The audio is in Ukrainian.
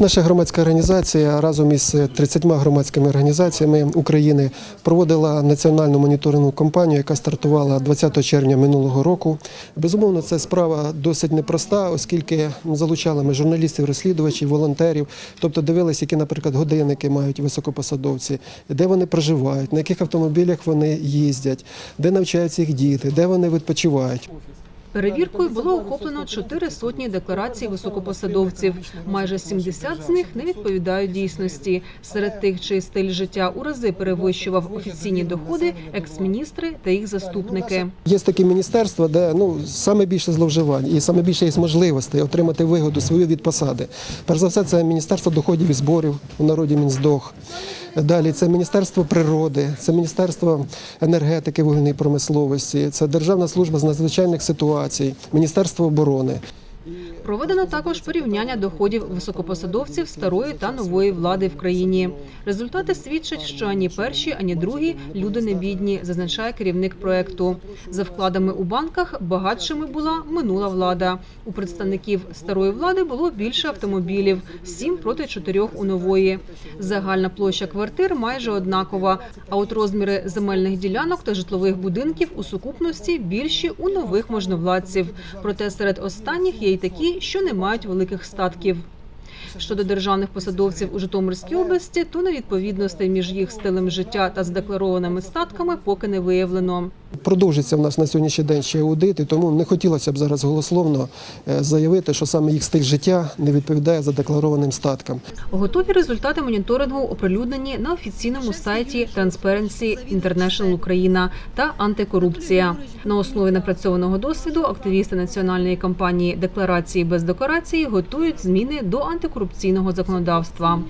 Наша громадська організація разом із 30 громадськими організаціями України проводила національну моніторингову кампанію, яка стартувала 20 червня минулого року. Безумовно, це справа досить непроста, оскільки залучали ми журналістів, розслідувачів, волонтерів, тобто дивилися, які, наприклад, годинники мають високопосадовці, де вони проживають, на яких автомобілях вони їздять, де навчаються їх діти, де вони відпочивають. Перевіркою було охоплено чотири сотні декларацій високопосадовців. Майже 70 з них не відповідають дійсності. Серед тих, чий стиль життя у рази перевищував офіційні доходи, екс-міністри та їх заступники. Є такі міністерства, де ну саме більше зловживань і саме більше є можливостей отримати вигоду свою від посади. Перш за все, це міністерство доходів і зборів у народі Мінздох. Далі це міністерство природи, це міністерство енергетики, вугільної промисловості, це Державна служба з надзвичайних ситуацій, міністерство оборони. Проведено також порівняння доходів високопосадовців старої та нової влади в країні. Результати свідчать, що ані перші, ані другі люди не бідні, зазначає керівник проекту. За вкладами у банках багатшими була минула влада. У представників старої влади було більше автомобілів сім проти чотирьох у нової. Загальна площа квартир майже однакова. А от розміри земельних ділянок та житлових будинків у сукупності більші у нових можновладців. Проте серед останніх є такі, що не мають великих статків. Щодо державних посадовців у Житомирській області, то невідповідностей між їх стилем життя та задекларованими статками поки не виявлено. Продовжиться в нас на сьогоднішній день ще аудит, і тому не хотілося б зараз голословно е, заявити, що саме їх стиль життя не відповідає задекларованим статкам. Готові результати моніторингу оприлюднені на офіційному сайті Transparency International Україна та антикорупція. На основі напрацьованого досвіду активісти національної кампанії Декларації без декорації готують зміни до антикорупційного законодавства.